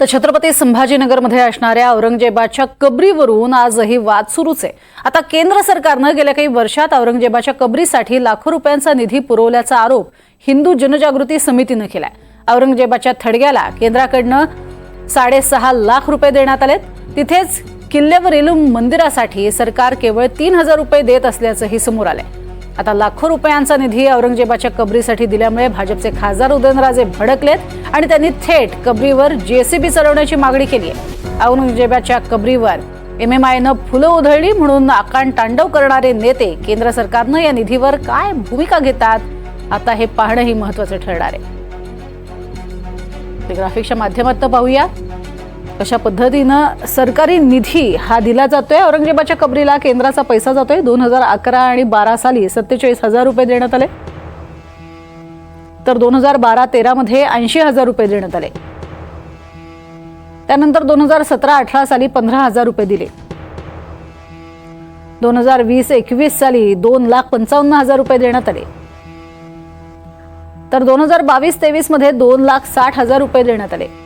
तर छत्रपती संभाजीनगरमध्ये असणाऱ्या औरंगजेबाच्या कबरीवरून आजही वाद सुरूच आहे. आता केंद्र सरकारनं गेल्या काही वर्षात औरंगजेबाच्या कबरीसाठी लाखो रुपयांचा निधी पुरवल्याचा आरोप हिंदू जनजागृती समितीनं केलाय. औरंगजेबाच्या थडग्याला केंद्राकडनं साडेसहा लाख रुपये देण्यात आलेत. तिथेच किल्ल्यावरील मंदिरासाठी सरकार केवळ तीन हजार रुपये देत असल्याचंही समोर आलंय. आता लाखो रुपयांचा निधी औरंगजेबाच्या कबरीसाठी दिल्यामुळे भाजपचे खासदार उदयनराजे भडकलेत आणि त्यांनी थेट कबरीवर जेसीबी चढवण्याची मागणी केली आहे. औरंगजेबाच्या कबरीवर एम एम आयनं फुलं उधळली म्हणून आकांड तांडव करणारे नेते केंद्र सरकारनं या निधीवर काय भूमिका घेतात आता हे पाहणंही महत्वाचं ठरणार आहे. ग्राफिक्सच्या माध्यमातून पाहूया अशा पद्धतीनं सरकारी निधी हा दिला जातोय. औरंगजेबाच्या कबरीला केंद्राचा पैसा जातोय. दोन हजार अकरा आणि बारा साली सत्तेचाळीस हजार रुपये देण्यात आले. तर दोन हजार बारा तेरामध्ये ऐंशी हजार रुपये देण्यात आले. त्यानंतर दोन हजार सतरा अठरा साली पंधरा हजार रुपये दिले. दोन हजार वीस एकवीस साली दोन लाख पंचावन्न हजार रुपये देण्यात आले. तर दोन हजार बावीस तेवीसमध्ये दोन लाख साठ हजार रुपये देण्यात आले.